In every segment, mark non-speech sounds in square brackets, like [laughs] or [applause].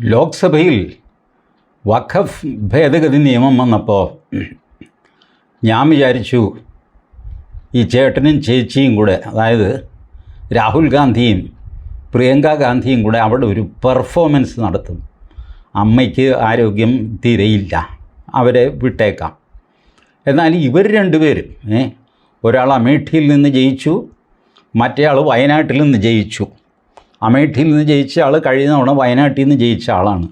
ലോക്സഭയിൽ വഖഫ് ഭേദഗതി നിയമം വന്നപ്പോൾ ഞാൻ വിചാരിച്ചു ഈ ചേട്ടനും ചേച്ചിയും കൂടെ അതായത് രാഹുൽ ഗാന്ധിയും പ്രിയങ്ക ഗാന്ധിയും കൂടെ അവിടെ ഒരു പെർഫോമൻസ് നടത്തും. അമ്മയ്ക്ക് ആരോഗ്യം തീരെയില്ല. അവരെ വിട്ടേക്കാം. എന്നാൽ ഇവർ രണ്ടുപേരും ഒരാൾ അമേഠിയിൽ നിന്ന് ജയിച്ചു മറ്റേ ആൾ വയനാട്ടിൽ നിന്ന് ജയിച്ചു. അമേഠിയിൽ നിന്ന് ജയിച്ച ആൾ കഴിഞ്ഞ തവണ വയനാട്ടിൽ നിന്ന് ജയിച്ച ആളാണ്.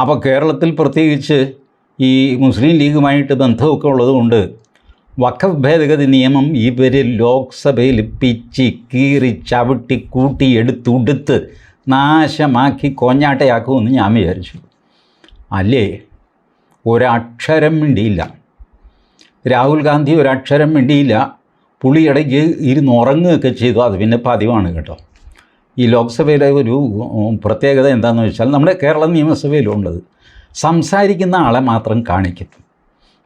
അപ്പോൾ കേരളത്തിൽ പ്രത്യേകിച്ച് ഈ മുസ്ലിം ലീഗുമായിട്ട് ബന്ധമൊക്കെ ഉള്ളതുകൊണ്ട് വഖഫ് ഭേദഗതി നിയമം ഇവർ ലോക്സഭയിൽ പിച്ചി കീറി ചവിട്ടി കൂട്ടി എടുത്തുടുത്ത് നാശമാക്കി കോഞ്ഞാട്ടയാക്കുമെന്ന് ഞാൻ വിചാരിച്ചു. അല്ലേ? ഒരക്ഷരം മിണ്ടിയില്ല. രാഹുൽ ഗാന്ധി ഒരക്ഷരം മിണ്ടിയില്ല. പുളിയിടയ്ക്ക് ഇരുന്ന് ഉറങ്ങുകയൊക്കെ ചെയ്തു. അത് പിന്നെ പതിവാണ് കേട്ടോ. ഈ ലോക്സഭയിലെ ഒരു പ്രത്യേകത എന്താണെന്ന് വെച്ചാൽ നമ്മുടെ കേരള നിയമസഭയിലുള്ളത് സംസാരിക്കുന്ന ആളെ മാത്രം കാണിക്കും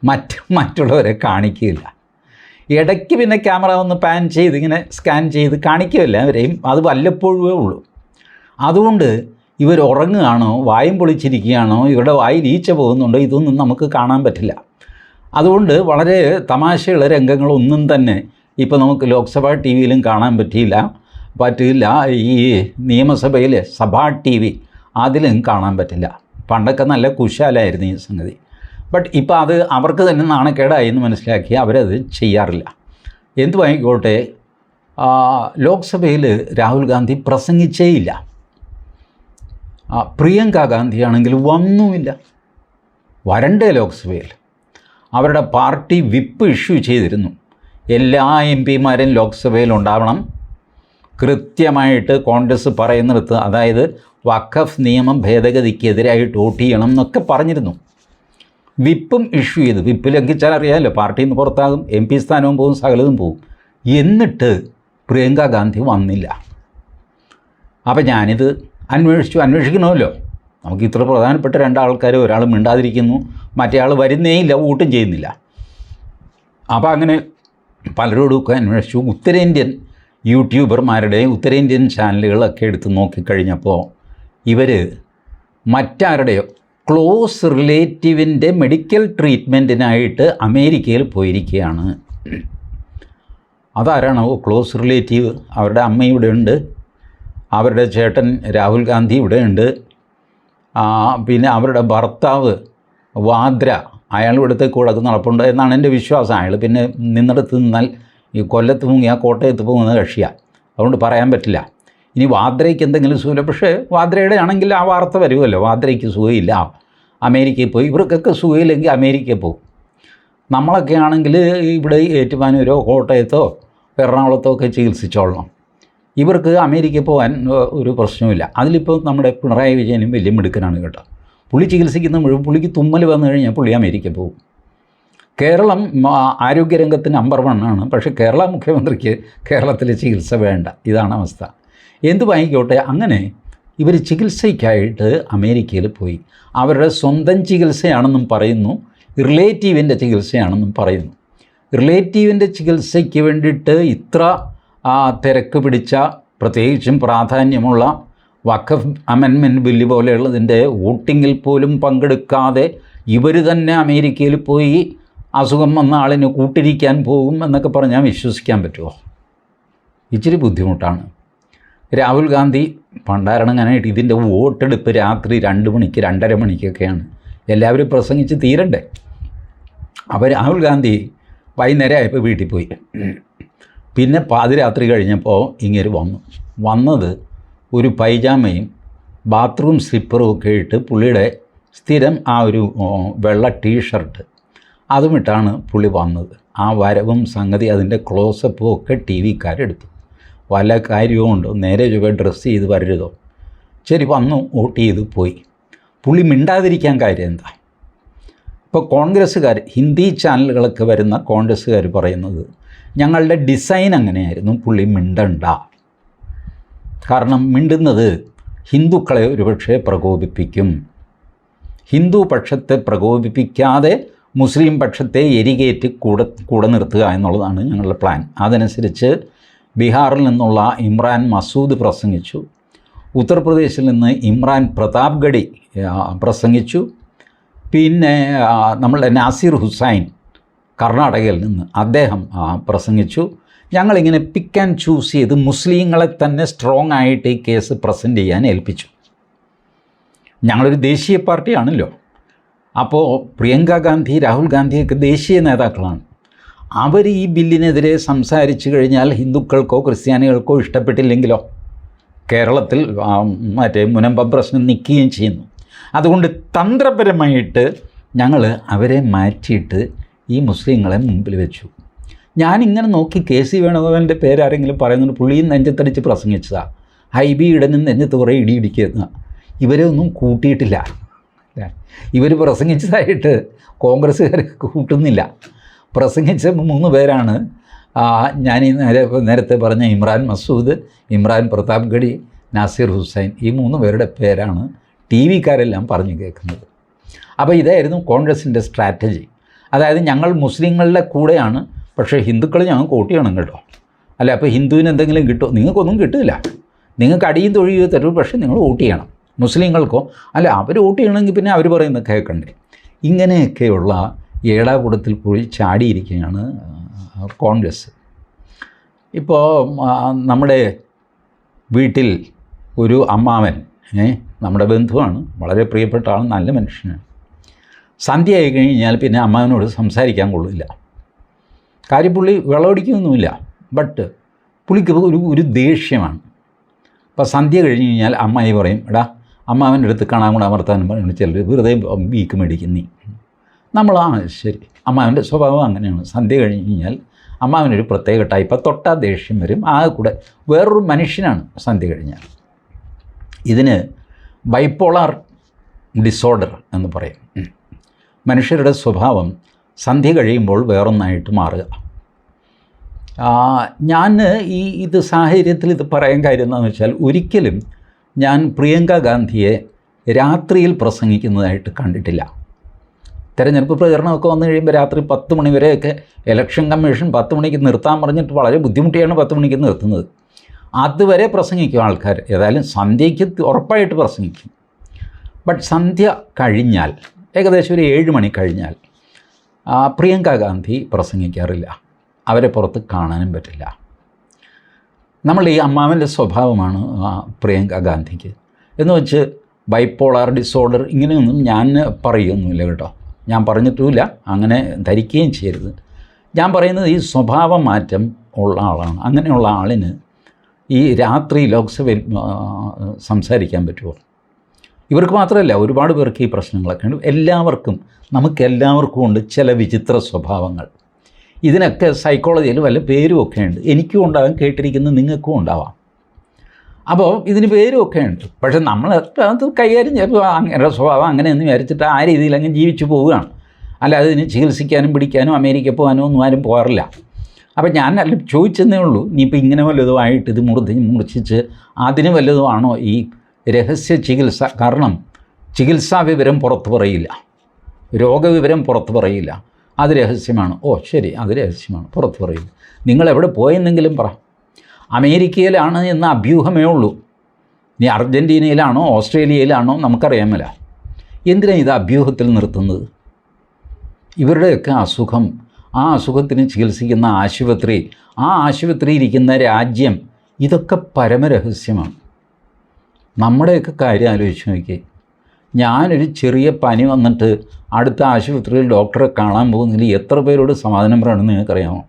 മറ്റ് മറ്റുള്ളവരെ കാണിക്കുകയില്ല. ഇടയ്ക്ക് പിന്നെ ക്യാമറ ഒന്ന് പാൻ ചെയ്ത് ഇങ്ങനെ സ്കാൻ ചെയ്ത് കാണിക്കുകയില്ല അവരെയും അത് വല്ലപ്പോഴേ ഉള്ളൂ. അതുകൊണ്ട് ഇവർ ഉറങ്ങുകയാണോ വായും പൊളിച്ചിരിക്കുകയാണോ ഇവരുടെ വായിൽ ഈച്ച പോകുന്നുണ്ടോ ഇതൊന്നും നമുക്ക് കാണാൻ പറ്റില്ല. അതുകൊണ്ട് വളരെ തമാശയുള്ള രംഗങ്ങളൊന്നും തന്നെ ഇപ്പോൾ നമുക്ക് ലോക്സഭാ ടി വിയിലും കാണാൻ പറ്റിയില്ല. പറ്റില്ല ഈ നിയമസഭയിലെ സഭാ ടി വി അതിലും കാണാൻ പറ്റില്ല. പണ്ടൊക്കെ നല്ല കുശാലായിരുന്നു ഈ സംഗതി. ബട്ട് ഇപ്പോൾ അത് അവർക്ക് തന്നെ നാണക്കേടായി എന്ന് മനസ്സിലാക്കി അവരത് ചെയ്യാറില്ല. എന്തുമായിക്കോട്ടെ ആ, ലോക്സഭയിൽ രാഹുൽ ഗാന്ധി പ്രസംഗിച്ചേയില്ല. പ്രിയങ്ക ഗാന്ധിയാണെങ്കിൽ വന്നുമില്ല. വരണ്ടേ ലോക്സഭയിൽ. അവരുടെ പാർട്ടി വിപ്പ് ഇഷ്യൂ ചെയ്തിരുന്നു. എല്ലാ എം പിമാരും ലോക്സഭയിൽ ഉണ്ടാവണം. കൃത്യമായിട്ട് കോൺഗ്രസ് പറയുന്നിടത്ത് അതായത് വഖഫ് നിയമം ഭേദഗതിക്കെതിരായിട്ട് വോട്ട് ചെയ്യണം എന്നൊക്കെ പറഞ്ഞിരുന്നു. വിപ്പും ഇഷ്യൂ ചെയ്തു. വിപ്പ് ലംഘിച്ചാൽ അറിയാമല്ലോ പാർട്ടിയിൽ നിന്ന് പുറത്താകും എം പി സ്ഥാനവും പോകും സകലതും പോകും. എന്നിട്ട് പ്രിയങ്ക ഗാന്ധി വന്നില്ല. അപ്പം ഞാനിത് അന്വേഷിച്ചു. അന്വേഷിക്കണമല്ലോ. നമുക്ക് ഇത്ര പ്രധാനപ്പെട്ട രണ്ടാൾക്കാർ ഒരാൾ മിണ്ടാതിരിക്കുന്നു മറ്റേ ആൾ വരുന്നേ ഇല്ല വോട്ടും ചെയ്യുന്നില്ല. അപ്പോൾ അങ്ങനെ പലരോടും ഒക്കെ അന്വേഷിച്ചു. ഉത്തരേന്ത്യൻ യൂട്യൂബർമാരുടെ ഉത്തരേന്ത്യൻ ചാനലുകളൊക്കെ എടുത്ത് നോക്കിക്കഴിഞ്ഞപ്പോൾ ഇവർ മറ്റാരുടെയോ ക്ലോസ് റിലേറ്റീവിന്റെ മെഡിക്കൽ ട്രീറ്റ്മെന്റിനായിട്ട് അമേരിക്കയിൽ പോയിരിക്കുകയാണ്. അതാരാണോ ക്ലോസ് റിലേറ്റീവ്? അവരുടെ അമ്മ ഇവിടെ ഉണ്ട്. അവരുടെ ചേട്ടൻ രാഹുൽ ഗാന്ധി ഇവിടെ ഉണ്ട്. പിന്നെ അവരുടെ ഭർത്താവ് വാദ്ര അയാൾ ഇവിടുത്തെ കൂടൊക്കെ നടപ്പുണ്ട് എന്നാണ് എന്റെ വിശ്വാസം. അയാൾ പിന്നെ നിന്നിടത്ത് നിന്നാൽ ഈ കൊല്ലത്ത് മുങ്ങി ആ കോട്ടയത്ത് പോകുന്ന കക്ഷിയാണ് അതുകൊണ്ട് പറയാൻ പറ്റില്ല. ഇനി വാദ്രയ്ക്ക് എന്തെങ്കിലും സുഖമില്ല പക്ഷേ വാദ്രയുടെ ആണെങ്കിൽ ആ വാർത്ത വരുമല്ലോ. വാദ്രയ്ക്ക് സുഖമില്ല. അമേരിക്കയിൽ പോയി. ഇവർക്കൊക്കെ സുഖമില്ലെങ്കിൽ അമേരിക്കയിൽ പോകും. നമ്മളൊക്കെ ആണെങ്കിൽ ഇവിടെ ഏറ്റുമാനൂരോ കോട്ടയത്തോ എറണാകുളത്തോ ഒക്കെ ചികിത്സിച്ചോളണം. ഇവർക്ക് അമേരിക്കയിൽ പോകാൻ ഒരു പ്രശ്നവുമില്ല. അതിലിപ്പോൾ നമ്മുടെ പിണറായി വിജയനും വലിയ മിടുക്കനാണ് കേട്ടോ. പുള്ളി ചികിത്സിക്കുന്ന മുഴുവൻ പുള്ളിക്ക് തുമ്മൽ വന്നു കഴിഞ്ഞാൽ പുള്ളി അമേരിക്കയിൽ പോകും. കേരളം ആരോഗ്യരംഗത്തിന് ആരോഗ്യരംഗത്ത് നമ്പർ വൺ ആണ്. പക്ഷേ കേരള മുഖ്യമന്ത്രിക്ക് കേരളത്തിൽ ചികിത്സ വേണ്ട. ഇതാണ് അവസ്ഥ. എന്തു വാങ്ങിക്കോട്ടെ? അങ്ങനെ ഇവർ ചികിത്സയ്ക്കായിട്ട് അമേരിക്കയിൽ പോയി. അവരുടെ സ്വന്തം ചികിത്സയാണെന്നും പറയുന്നു. റിലേറ്റീവിന്റെ ചികിത്സയാണെന്നും പറയുന്നു. റിലേറ്റീവിന്റെ ചികിത്സയ്ക്ക് വേണ്ടിയിട്ട് ഇത്ര തിരക്ക് പിടിച്ച പ്രത്യേകിച്ചും പ്രാധാന്യമുള്ള വഖഫ് അമെൻമെന്റ് ബില്ല് പോലെയുള്ളതിന്റെ വോട്ടിങ്ങിൽ പോലും പങ്കെടുക്കാതെ ഇവർ തന്നെ അമേരിക്കയിൽ പോയി അസുഖം വന്ന ആളിന് കൂട്ടിരിക്കാൻ പോകും എന്നൊക്കെ പറഞ്ഞാൽ വിശ്വസിക്കാൻ പറ്റുമോ? ഇച്ചിരി ബുദ്ധിമുട്ടാണ്. രാഹുൽ ഗാന്ധി പണ്ടാരണങ്ങനായിട്ട് ഇതിന്റെ വോട്ടെടുപ്പ് രാത്രി രണ്ട് മണിക്ക് രണ്ടര മണിക്കൊക്കെയാണ്. എല്ലാവരും പ്രസംഗിച്ച് തീരണ്ടേ? അപ്പോൾ രാഹുൽ ഗാന്ധി വൈകുന്നേരം ആയപ്പോൾ വീട്ടിൽ പോയി. പിന്നെ പാതിരാത്രി കഴിഞ്ഞപ്പോൾ ഇങ്ങനെ വന്നു. വന്നത് ഒരു പൈജാമയും ബാത്റൂം സ്ലിപ്പറും ഒക്കെ ഇട്ട് പുള്ളിയുടെ സ്ഥിരം ആ ഒരു വെള്ള ടീഷർട്ട് അതുമിട്ടാണ് പുള്ളി വന്നത്. ആ വരവും സംഗതി അതിന്റെ ക്ലോസപ്പും ഒക്കെ ടി വിക്കാരെടുത്തു വല്ല കാര്യവും ഉണ്ടോ? നേരെ ചുവ ഡ്രസ്സ് ചെയ്ത് വരരുതോ? ശരി വന്നു വോട്ട് ചെയ്ത് പോയി. പുള്ളി മിണ്ടാതിരിക്കാൻ കാര്യം എന്താ? ഇപ്പോൾ കോൺഗ്രസ്സുകാർ ഹിന്ദി ചാനലുകളൊക്കെ വരുന്ന കോൺഗ്രസ്സുകാർ പറയുന്നത് ഞങ്ങളുടെ ഡിസൈൻ അങ്ങനെയായിരുന്നു പുള്ളി മിണ്ടണ്ട. കാരണം മിണ്ടുന്നത് ഹിന്ദുക്കളെ ഒരുപക്ഷെ പ്രകോപിപ്പിക്കും. ഹിന്ദു പക്ഷത്തെ പ്രകോപിപ്പിക്കാതെ മുസ്ലിം പക്ഷത്തെ എരികേറ്റ് കൂടെ കൂടെ നിർത്തുക എന്നുള്ളതാണ് ഞങ്ങളുടെ പ്ലാൻ അതനുസരിച്ച് ബീഹാറിൽ നിന്നുള്ള ഇമ്രാൻ മസൂദ് പ്രസംഗിച്ചു. ഉത്തർപ്രദേശിൽ നിന്ന് ഇമ്രാൻ പ്രതാപ്ഗഡി ഗഡി പ്രസംഗിച്ചു. പിന്നെ നമ്മളുടെ നാസിർ ഹുസൈൻ കർണാടകയിൽ നിന്ന് അദ്ദേഹം പ്രസംഗിച്ചു. ഞങ്ങളിങ്ങനെ പിക്ക് ആൻഡ് ചൂസ് ചെയ്ത് മുസ്ലിങ്ങളെ തന്നെ സ്ട്രോങ് ആയിട്ട് ഈ കേസ് പ്രസന്റ് ചെയ്യാൻ ഏൽപ്പിച്ചു. ഞങ്ങളൊരു ദേശീയ പാർട്ടിയാണല്ലോ. അപ്പോൾ പ്രിയങ്ക ഗാന്ധി രാഹുൽ ഗാന്ധിയൊക്കെ ദേശീയ നേതാക്കളാണ്. അവർ ഈ ബില്ലിനെതിരെ സംസാരിച്ചു കഴിഞ്ഞാൽ ഹിന്ദുക്കൾക്കോ ക്രിസ്ത്യാനികൾക്കോ ഇഷ്ടപ്പെട്ടില്ലെങ്കിലോ കേരളത്തിൽ മറ്റേ മുനമ്പ പ്രശ്നം നിൽക്കുകയും ചെയ്യുന്നു. അതുകൊണ്ട് തന്ത്രപരമായിട്ട് ഞങ്ങൾ അവരെ മാറ്റിയിട്ട് ഈ മുസ്ലിങ്ങളെ മുമ്പിൽ വെച്ചു. ഞാനിങ്ങനെ നോക്കി കെ സി വേണുഗോപാലിന്റെ പേരാരെങ്കിലും പറയുന്നുണ്ട് പുള്ളിയും നെഞ്ചത്തടിച്ച് പ്രസംഗിച്ചതാണ് ഹൈബി ഇടനും നെഞ്ചത്ത് കുറേ ഇടിയിടിക്കുന്ന ഇവരെ ഒന്നും കൂട്ടിയിട്ടില്ല. ഇവർ പ്രസംഗിച്ചതായിട്ട് കോൺഗ്രസ്സുകാർ കൂട്ടുന്നില്ല. പ്രസംഗിച്ച മൂന്ന് പേരാണ് ഞാൻ ഈ നേരെ നേരത്തെ പറഞ്ഞ ഇമ്രാൻ മസൂദ് ഇമ്രാൻ പ്രതാപ് ഗഡി നാസിർ ഹുസൈൻ ഈ മൂന്ന് പേരുടെ പേരാണ് ടി വിക്കാരെല്ലാം പറഞ്ഞു കേൾക്കുന്നത്. അപ്പോൾ ഇതായിരുന്നു കോൺഗ്രസിന്റെ സ്ട്രാറ്റജി. അതായത് ഞങ്ങൾ മുസ്ലിങ്ങളുടെ കൂടെയാണ് പക്ഷേ ഹിന്ദുക്കൾ ഞങ്ങൾ വോട്ട് ചെയ്യണം കേട്ടോ. അല്ല അപ്പോൾ ഹിന്ദുവിന് എന്തെങ്കിലും കിട്ടുമോ? നിങ്ങൾക്കൊന്നും കിട്ടില്ല. നിങ്ങൾക്ക് അടിയും തൊഴിയോ തരും പക്ഷേ നിങ്ങൾ വോട്ട് ചെയ്യണം. മുസ്ലിങ്ങൾക്കോ? അല്ല അവർ വോട്ട് ചെയ്യണമെങ്കിൽ പിന്നെ അവർ പറയുന്നത് കേൾക്കണ്ടേ? ഇങ്ങനെയൊക്കെയുള്ള ഏടാകൂടത്തിൽ പോയി ചാടിയിരിക്കുകയാണ് കോൺഗ്രസ്. ഇപ്പോൾ നമ്മുടെ വീട്ടിൽ ഒരു അമ്മാവൻ നമ്മുടെ ബന്ധുവാണ് വളരെ പ്രിയപ്പെട്ട ആൾ നല്ല മനുഷ്യനാണ്. സന്ധ്യയായി കഴിഞ്ഞാൽ പിന്നെ അമ്മാവനോട് സംസാരിക്കാൻ കൊള്ളില്ല. കാര്യം പുള്ളി ബട്ട് പുള്ളിക്ക് ഒരു ഒരു ദേഷ്യമാണ്. അപ്പോൾ സന്ധ്യ കഴിഞ്ഞ് കഴിഞ്ഞാൽ അമ്മായി പറയും എടാ അമ്മാവന്റെ അടുത്ത് കാണാൻ കൂടെ അമർത്താനും പറഞ്ഞു ചിലർ വെറുതെ വീക്ക് മേടിക്കും നീ. നമ്മൾ ആ ശരി. അമ്മാവന്റെ സ്വഭാവം അങ്ങനെയാണ്. സന്ധ്യ കഴിഞ്ഞ് കഴിഞ്ഞാൽ അമ്മാവനൊരു പ്രത്യേക ടൈപ്പ് തൊട്ടാ ദേഷ്യം വരും. ആ കൂടെ വേറൊരു മനുഷ്യനാണ് സന്ധ്യ കഴിഞ്ഞാൽ. ഇതിന് ബൈപ്പോളാർ ഡിസോർഡർ എന്ന് പറയും. മനുഷ്യരുടെ സ്വഭാവം സന്ധ്യ കഴിയുമ്പോൾ വേറൊന്നായിട്ട് മാറുക. ഞാൻ ഈ ഇത് സാഹചര്യത്തിൽ ഇത് പറയാൻ കാര്യം എന്താണെന്ന് വെച്ചാൽ ഒരിക്കലും ഞാൻ പ്രിയങ്ക ഗാന്ധിയെ രാത്രിയിൽ പ്രസംഗിക്കുന്നതായിട്ട് കണ്ടിട്ടില്ല. തെരഞ്ഞെടുപ്പ് പ്രചരണമൊക്കെ വന്നു കഴിയുമ്പോൾ രാത്രി പത്ത് മണി വരെയൊക്കെ ഇലക്ഷൻ കമ്മീഷൻ പത്ത് മണിക്ക് നിർത്താൻ പറഞ്ഞിട്ട് വളരെ ബുദ്ധിമുട്ടിയാണ് പത്ത് മണിക്ക് നിർത്തുന്നത്. അതുവരെ പ്രസംഗിക്കും ആൾക്കാർ. ഏതായാലും സന്ധ്യയ്ക്ക് ഉറപ്പായിട്ട് പ്രസംഗിക്കും. ബട്ട് സന്ധ്യ കഴിഞ്ഞാൽ ഏകദേശം ഒരു ഏഴ് മണി കഴിഞ്ഞാൽ പ്രിയങ്ക ഗാന്ധി പ്രസംഗിക്കാറില്ല. അവരെ പുറത്ത് കാണാനും പറ്റില്ല. നമ്മൾ ഈ അമ്മാവന്റെ സ്വഭാവമാണ് പ്രിയങ്ക ഗാന്ധിക്ക്. എന്ന് വെച്ച് ബൈപ്പോളാർ ഡിസോർഡർ ഇങ്ങനെയൊന്നും ഞാൻ പറയുകയൊന്നുമില്ല കേട്ടോ. ഞാൻ പറഞ്ഞിട്ടുമില്ല അങ്ങനെ ധരിക്കുകയും ചെയ്യരുത്. ഞാൻ പറയുന്നത് ഈ സ്വഭാവ മാറ്റം ഉള്ള ആളാണ്. അങ്ങനെയുള്ള ആളിന് ഈ രാത്രി ലോക്സഭയിൽ സംസാരിക്കാൻ പറ്റുമോ? ഇവർക്ക് മാത്രമല്ല ഒരുപാട് പേർക്ക് ഈ പ്രശ്നങ്ങളൊക്കെ ഉണ്ട്. എല്ലാവർക്കും നമുക്കെല്ലാവർക്കും ഉണ്ട് ചില വിചിത്ര സ്വഭാവങ്ങൾ. ഇതിനൊക്കെ സൈക്കോളജിയിൽ വല്ല പേരുമൊക്കെ ഉണ്ട് എനിക്കും ഉണ്ടാകും കേട്ടിരിക്കുന്ന നിങ്ങൾക്കും ഉണ്ടാവാം. അപ്പോൾ ഇതിന് പേരുമൊക്കെ ഉണ്ട്. പക്ഷേ നമ്മൾ അത് കൈകാര്യം ചെയ്യുമ്പോൾ അങ്ങനെ സ്വഭാവം അങ്ങനെ അങ്ങനെയൊന്നും വിചാരിച്ചിട്ട് ആ രീതിയിൽ അങ്ങ് ജീവിച്ചു പോവുകയാണ്. അല്ലാതെ ഇതിന് ചികിത്സിക്കാനും പിടിക്കാനും അമേരിക്ക പോകാനോ ഒന്നും ആരും പോകാറില്ല. അപ്പോൾ ഞാൻ അല്ല ചോദിച്ചെന്നേ ഉള്ളൂ. ഇനിയിപ്പോൾ ഇങ്ങനെ വല്ലതുമായിട്ട് ഇത് മുറിച്ച് മുറിച്ചിച്ച് അതിന് വല്ലതുമാണോ ഈ രഹസ്യ ചികിത്സ? കാരണം ചികിത്സാ വിവരം പുറത്ത് പറയില്ല. രോഗവിവരം പുറത്ത് പറയില്ല. അത് രഹസ്യമാണ്. ഓ ശരി അത് രഹസ്യമാണ്. പുറത്ത് പറയില്ല നിങ്ങൾ എവിടെ പോയെന്നെങ്കിലും പറ. അമേരിക്കയിലാണ് എന്ന അഭ്യൂഹമേ ഉള്ളൂ. നീ അർജന്റീനയിലാണോ ഓസ്ട്രേലിയയിലാണോ നമുക്കറിയാമല്ല. എന്തിനാണ് ഇത് അഭ്യൂഹത്തിൽ നിർത്തുന്നത്? ഇവരുടെയൊക്കെ അസുഖം ആ അസുഖത്തിന് ചികിത്സിക്കുന്ന ആശുപത്രി ആ ആശുപത്രി ഇരിക്കുന്ന രാജ്യം ഇതൊക്കെ പരമരഹസ്യമാണ്. നമ്മുടെയൊക്കെ കാര്യം ആലോചിച്ച് നോക്കിയേ. ഞാനൊരു ചെറിയ പനി വന്നിട്ട് അടുത്ത ആശുപത്രിയിൽ ഡോക്ടറെ കാണാൻ പോകുന്നതിൽ എത്ര പേരോട് സമാധാനം പറയണമെന്ന് നിങ്ങൾക്കറിയാമോ?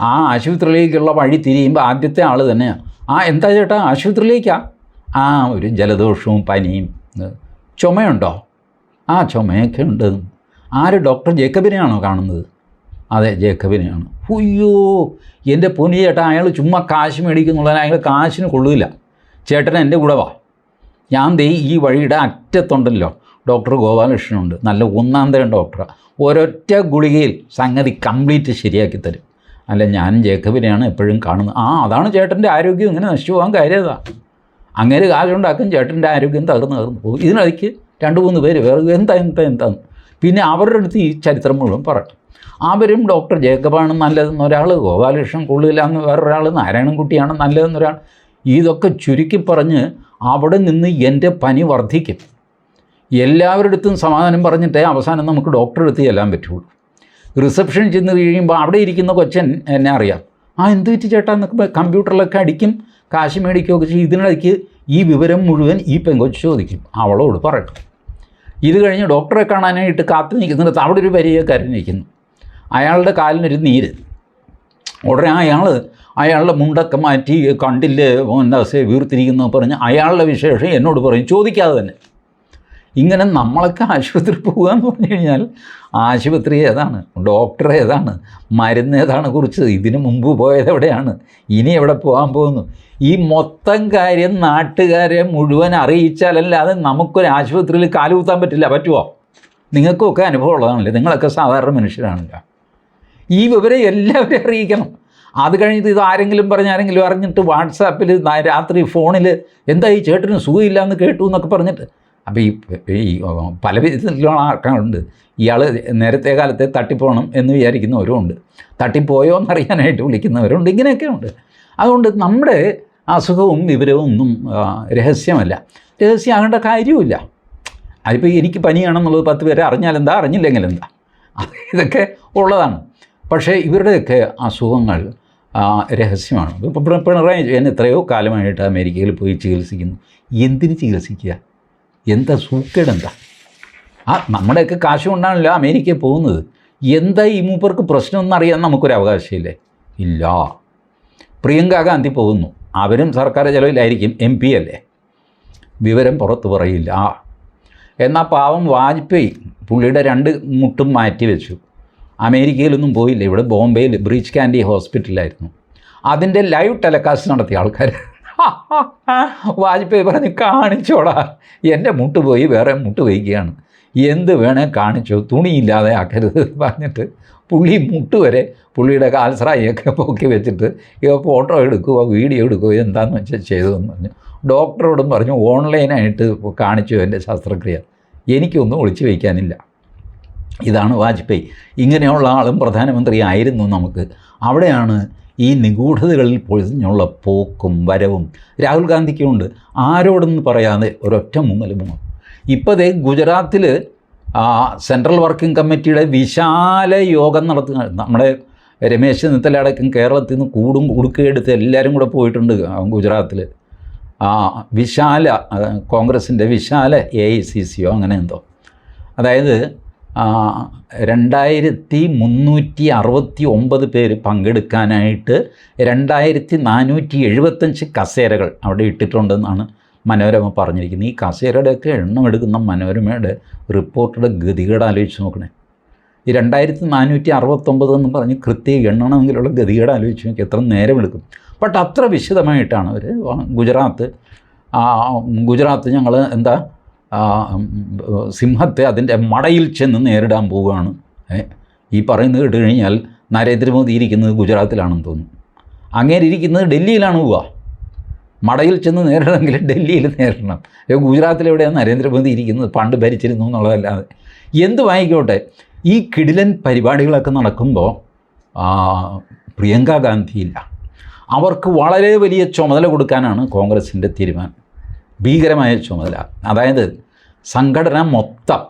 ആ ആശുപത്രിയിലേക്കുള്ള വഴി തിരിയുമ്പോൾ ആദ്യത്തെ ആൾ തന്നെയാണ് ആ എന്താ ചേട്ടാ? ആശുപത്രിയിലേക്കാ? ആ ഒരു ജലദോഷവും പനിയും. ചുമയുണ്ടോ? ആ ചുമയൊക്കെ ഉണ്ട്. ആര്? ഡോക്ടർ ജേക്കബിനെയാണോ കാണുന്നത്? അതെ ജേക്കബിനെയാണ്. അയ്യോ എന്റെ പൊന്നി ചേട്ടാ അയാൾ ചുമ്മാ കാശ് മേടിക്കുന്നുള്ളതിന് അയാൾ കാശിന് കൊള്ളില്ല. ചേട്ടൻ എന്റെ കൂടെ വാ. ഞാൻ ദേ ഈ വഴിയുടെ അറ്റത്തുണ്ടല്ലോ. ഡോക്ടർ ഗോപാലകൃഷ്ണനുണ്ട്. നല്ല ഒന്നാം തരം ഡോക്ടറാണ് ഒരൊറ്റ ഗുളികയിൽ സംഗതി കംപ്ലീറ്റ് ശരിയാക്കി തരും. അല്ല ഞാനും ജേക്കബിനെയാണ് എപ്പോഴും കാണുന്നത്. ആ അതാണ് ചേട്ടന്റെ ആരോഗ്യം. ഇങ്ങനെ നശിച്ചു പോകാൻ കാര്യതാ. അങ്ങനെ കാശുണ്ടാക്കും ചേട്ടന്റെ ആരോഗ്യം തകർന്ന് തകർന്ന് പോകും. ഇതിനിടയ്ക്ക് രണ്ട് മൂന്ന് പേര് വേറെ എന്താ എന്താ എന്താന്ന് പിന്നെ അവരുടെ അടുത്ത് ഈ ചരിത്രം മുഴുവൻ പറയും. അവരും ഡോക്ടർ ജേക്കബാണ് നല്ലതെന്ന് ഒരാൾ ഗോപാലകൃഷ്ണൻ കൊള്ളില്ല എന്ന് വേറൊരാൾ നാരായണൻകുട്ടിയാണ് നല്ലതെന്നൊരാൾ ഇതൊക്കെ ചുരുക്കി പറഞ്ഞ് അവിടെ നിന്ന് എന്റെ പനി വർദ്ധിക്കും. എല്ലാവരുടെ അടുത്തും സമാധാനം പറഞ്ഞിട്ടേ അവസാനം നമുക്ക് ഡോക്ടറെ അടുത്ത് ചെല്ലാൻ പറ്റുള്ളൂ. റിസപ്ഷനിൽ ചെന്ന് കഴിയുമ്പോൾ അവിടെ ഇരിക്കുന്ന കൊച്ചൻ എന്നെ അറിയാം. ആ എന്ത് പറ്റി ചേട്ടാ? എന്നൊക്കെ കമ്പ്യൂട്ടറിലൊക്കെ അടിക്കും കാശ് മേടിക്കുകയൊക്കെ ചെയ്യും. ഇതിനിടയ്ക്ക് ഈ വിവരം മുഴുവൻ ഈ പെങ്കൊച്ച് ചോദിക്കും. അവളോട് പറയട്ടെ. ഇത് കഴിഞ്ഞ് ഡോക്ടറെ കാണാനായിട്ട് കാത്തു നിൽക്കുന്നിടത്ത് അവിടെ ഒരു പരിചയക്കാരൻ നിൽക്കുന്നു അയാളുടെ കാലിനൊരു നീര്. ഉടനെ അയാൾ അയാളുടെ മുണ്ടൊക്കെ മാറ്റി കണ്ടില്ലേ എന്താ സേ വീർത്തിരിക്കുന്നു പറഞ്ഞ് അയാളുടെ വിശേഷം എന്നോട് പറയും ചോദിക്കാതെ തന്നെ. ഇങ്ങനെ നമ്മളൊക്കെ ആശുപത്രി പോകുക എന്ന് പറഞ്ഞു കഴിഞ്ഞാൽ ആശുപത്രി ഏതാണ് ഡോക്ടർ ഏതാണ് മരുന്ന് ഏതാണ് കുറിച്ചത്? ഇതിനു മുമ്പ് പോയത് എവിടെയാണ്? ഇനി എവിടെ പോകാൻ പോകുന്നു? ഈ മൊത്തം കാര്യം നാട്ടുകാരെ മുഴുവൻ അറിയിച്ചാലല്ലാതെ നമുക്കൊരു ആശുപത്രിയിൽ കാലുകുത്താൻ പറ്റില്ല. പറ്റുമോ നിങ്ങൾക്കൊക്കെ അനുഭവം ഉള്ളതാണല്ലേ നിങ്ങളൊക്കെ സാധാരണ മനുഷ്യരാണല്ലോ. ഈ വിവരം എല്ലാവരെയും അറിയിക്കണം. അത് കഴിഞ്ഞിട്ട് ഇത് ആരെങ്കിലും പറഞ്ഞ് ആരെങ്കിലും അറിഞ്ഞിട്ട് വാട്സാപ്പിൽ രാത്രി ഫോണിൽ എന്താ ഈ ചേട്ടന് സുഖമില്ല എന്ന് കേട്ടു എന്നൊക്കെ പറഞ്ഞിട്ട്. അപ്പോൾ ഈ പല വിധത്തിലുള്ള ആൾക്കാരുണ്ട്. ഇയാൾ നേരത്തെ കാലത്തെ തട്ടിപ്പോകണം എന്ന് വിചാരിക്കുന്നവരും ഉണ്ട് തട്ടിപ്പോയോ എന്നറിയാനായിട്ട് വിളിക്കുന്നവരുണ്ട്. ഇങ്ങനെയൊക്കെ ഉണ്ട് അതുകൊണ്ട് നമ്മുടെ അസുഖവും വിവരവും ഒന്നും രഹസ്യമല്ല. രഹസ്യമാകേണ്ട കാര്യവുമില്ല. അതിപ്പോൾ എനിക്ക് പനിയാണെന്നുള്ളത് പത്ത് പേരെ അറിഞ്ഞാലെന്താ അറിഞ്ഞില്ലെങ്കിൽ എന്താ? [laughs] ഇതൊക്കെ ഉള്ളതാണ്. പക്ഷേ ഇവരുടെയൊക്കെ അസുഖങ്ങൾ രഹസ്യമാണ്. ഇപ്പോൾ പിണ- പിണറായി ഞാൻ എത്രയോ കാലമായിട്ട് അമേരിക്കയിൽ പോയി ചികിത്സിക്കുന്നു. എന്തിന് ചികിത്സിക്കുക? എന്താ സൂക്കേടെന്താ ആ നമ്മുടെയൊക്കെ കാശ് കൊണ്ടാണല്ലോ അമേരിക്കയിൽ പോകുന്നത്. എന്താ ഈ മൂപ്പർക്ക് പ്രശ്നമൊന്നും അറിയാൻ നമുക്കൊരു അവകാശമില്ലേ? ഇല്ല. പ്രിയങ്ക ഗാന്ധി പോകുന്നു. അവരും സർക്കാർ ചെലവിലായിരിക്കും എം പി അല്ലേ? വിവരം പുറത്ത് പറയില്ല. എന്നാൽ പാവം വാജ്പേയി പുള്ളിയുടെ രണ്ട് മുട്ടും മാറ്റി വെച്ചു അമേരിക്കയിലൊന്നും പോയില്ല. ഇവിടെ ബോംബെയിൽ ബ്രീച്ച് കാൻഡി ഹോസ്പിറ്റലിലായിരുന്നു. അതിന്റെ ലൈവ് ടെലികാസ്റ്റ് നടത്തിയ ആൾക്കാർ വാജ്പേയി പറഞ്ഞ് കാണിച്ചോടാ. എന്റെ മുട്ട് പോയി വേറെ മുട്ട് വയ്ക്കുകയാണ്. എന്ത് വേണേൽ കാണിച്ചോ തുണിയില്ലാതെ ആക്കരുത് പറഞ്ഞിട്ട് പുള്ളി മുട്ട് വരെ പുള്ളിയുടെ കാൽസ്രായിയൊക്കെ പൊക്കി വെച്ചിട്ട് ഇവ ഫോട്ടോ എടുക്കുക വീഡിയോ എടുക്കുക എന്താണെന്ന് വെച്ചാൽ ചെയ്തതെന്ന് പറഞ്ഞു. ഡോക്ടറോടും പറഞ്ഞു ഓൺലൈനായിട്ട് കാണിച്ചു എന്റെ ശസ്ത്രക്രിയ. എനിക്കൊന്നും ഒളിച്ചു വയ്ക്കാനില്ല. ഇതാണ് വാജ്പേയി. ഇങ്ങനെയുള്ള ആളും പ്രധാനമന്ത്രി ആയിരുന്നു നമുക്ക്. അവിടെയാണ് ഈ നിഗൂഢതകളിൽ പൊഴിഞ്ഞുള്ള പോക്കും വരവും. രാഹുൽ ഗാന്ധിക്കുണ്ട്. ആരോടെന്ന് പറയാതെ ഒരൊറ്റ മുങ്ങൽ മുങ്ങും ഇപ്പോൾ ദേ ഗുജറാത്തിൽ സെൻട്രൽ വർക്കിംഗ് കമ്മിറ്റിയുടെ വിശാല യോഗം നടത്തുക. നമ്മുടെ രമേശ് ചെന്നിത്തലടക്കം കേരളത്തിൽ നിന്ന് കൂടും കുടുക്കെടുത്ത് എല്ലാവരും കൂടെ പോയിട്ടുണ്ട് ഗുജറാത്തിൽ വിശാല കോൺഗ്രസിന്റെ വിശാല എ ഐ സി സിയോ അങ്ങനെ എന്തോ. അതായത് രണ്ടായിരത്തി മുന്നൂറ്റി അറുപത്തി ഒമ്പത് പേര് പങ്കെടുക്കാനായിട്ട് രണ്ടായിരത്തി നാനൂറ്റി എഴുപത്തഞ്ച് കസേരകൾ അവിടെ ഇട്ടിട്ടുണ്ടെന്നാണ് മനോരമ പറഞ്ഞിരിക്കുന്നത്. ഈ കസേരയുടെയൊക്കെ എണ്ണം എടുക്കുന്ന മനോരമയുടെ റിപ്പോർട്ടുടെ ഗതികേട് ആലോചിച്ച് നോക്കണേ. ഈ രണ്ടായിരത്തി നാനൂറ്റി അറുപത്തൊമ്പത് എന്ന് പറഞ്ഞ് കൃത്യം എണ്ണണമെങ്കിലുള്ള ഗതികേട് ആലോചിച്ച് നോക്കി എത്ര നേരം എടുക്കും ബട്ട് അത്ര വിശദമായിട്ടാണ് അവർ ഗുജറാത്ത് ഗുജറാത്ത് ഞങ്ങൾ എന്താ സിംഹത്തെ അതിന്റെ മടയിൽ ചെന്ന് നേരിടാൻ പോവുകയാണ്. ഈ പറയുന്നത് കേട്ട് കഴിഞ്ഞാൽ നരേന്ദ്രമോദി ഇരിക്കുന്നത് ഗുജറാത്തിലാണെന്ന് തോന്നുന്നു അങ്ങനെ ഇരിക്കുന്നത് ഡൽഹിയിലാണ് പോവുക. മടയിൽ ചെന്ന് നേരിടണമെങ്കിൽ ഡൽഹിയിൽ നേരിടണം. എവിടെയാണ് നരേന്ദ്രമോദി ഇരിക്കുന്നത്? പണ്ട് ഭരിച്ചിരുന്നു എന്നുള്ളതല്ലാതെ. എന്ത് വാങ്ങിക്കോട്ടെ ഈ കിടിലൻ പരിപാടികളൊക്കെ നടക്കുമ്പോൾ പ്രിയങ്ക ഗാന്ധിയില്ല. അവർക്ക് വളരെ വലിയ ചുമതല കൊടുക്കാനാണ് കോൺഗ്രസിന്റെ തീരുമാനം. ഭീകരമായ ചുമതല. അതായത് സംഘടന മൊത്തം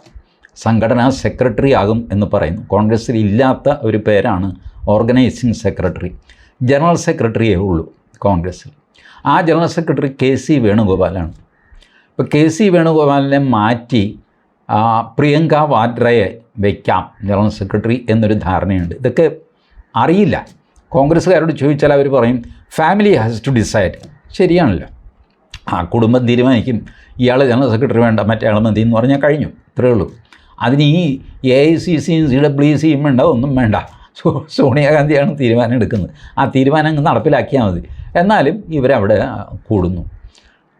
സംഘടനാ സെക്രട്ടറി ആകും എന്ന് പറയുന്നു. കോൺഗ്രസ്സിൽ ഇല്ലാത്ത ഒരു പേരാണ് ഓർഗനൈസിംഗ് സെക്രട്ടറി. ജനറൽ സെക്രട്ടറിയേ ഉള്ളൂ കോൺഗ്രസ്സിൽ. ആ ജനറൽ സെക്രട്ടറി കെ സി വേണുഗോപാലാണ്. ഇപ്പോൾ കെ സി വേണുഗോപാലിനെ മാറ്റി പ്രിയങ്ക വാദ്രയെ വയ്ക്കാം ജനറൽ സെക്രട്ടറി എന്നൊരു ധാരണയുണ്ട്. ഇതൊക്കെ അറിയില്ല. കോൺഗ്രസ്സുകാരോട് ചോദിച്ചാൽ അവർ പറയും ഫാമിലി ഹാസ് ടു ഡിസൈഡ് ശരിയാണല്ലോ. ആ കുടുംബം തീരുമാനിക്കും. ഇയാൾ ജനറൽ സെക്രട്ടറി വേണ്ട മറ്റേ ആൾ മതി എന്ന് പറഞ്ഞാൽ കഴിഞ്ഞു. ഇത്രയേ ഉള്ളൂ. അതിന് ഈ എ ഐ സി സിയും സി ഡബ്ല്യു സിയും വേണ്ട ഒന്നും വേണ്ട. സോ സോണിയാഗാന്ധിയാണ് തീരുമാനം എടുക്കുന്നത്. ആ തീരുമാനം അങ്ങ് നടപ്പിലാക്കിയാൽ മതി. എന്നാലും ഇവരവിടെ കൂടുന്നു.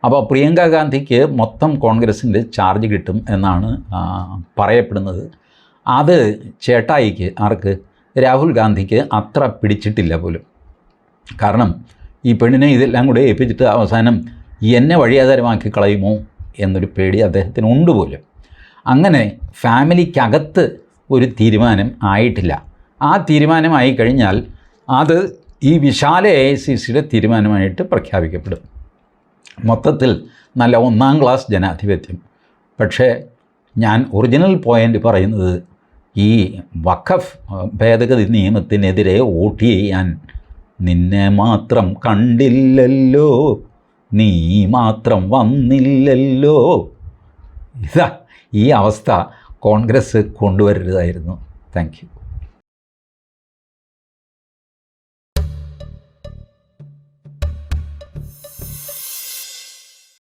അപ്പോൾ പ്രിയങ്ക ഗാന്ധിക്ക് മൊത്തം കോൺഗ്രസിന്റെ ചാർജ് കിട്ടും എന്നാണ് പറയപ്പെടുന്നത്. അത് ചേട്ടായിക്ക് ആർക്ക്? രാഹുൽ ഗാന്ധിക്ക് അത്ര പിടിച്ചിട്ടില്ല പോലും. കാരണം ഈ പെണ്ണിനെ ഇതെല്ലാം കൂടെ ഏൽപ്പിച്ചിട്ട് അവസാനം എന്നെ വഴിയാധാരമാക്കി കളയുമോ എന്നൊരു പേടി അദ്ദേഹത്തിന് ഉണ്ട് പോലും. അങ്ങനെ ഫാമിലിക്കകത്ത് ഒരു തീരുമാനം ആയിട്ടില്ല. ആ തീരുമാനമായി കഴിഞ്ഞാൽ അത് ഈ വിശാല എ ഐ സി സിയുടെ തീരുമാനമായിട്ട് പ്രഖ്യാപിക്കപ്പെടും. മൊത്തത്തിൽ നല്ല ഒന്നാം ക്ലാസ് ജനാധിപത്യം. പക്ഷേ ഞാൻ ഒറിജിനൽ പോയിന്റ് പറയുന്നത് ഈ വഖഫ് ഭേദഗതി നിയമത്തിനെതിരെ വോട്ട് ചെയ്യാൻ നിന്നെ മാത്രം കണ്ടില്ലല്ലോ. നീ മാത്രം വന്നില്ലല്ലോ. ഇതാ ഈ അവസ്ഥ കോൺഗ്രസ് കൊണ്ടുവരരുതായിരുന്നു. Thank you.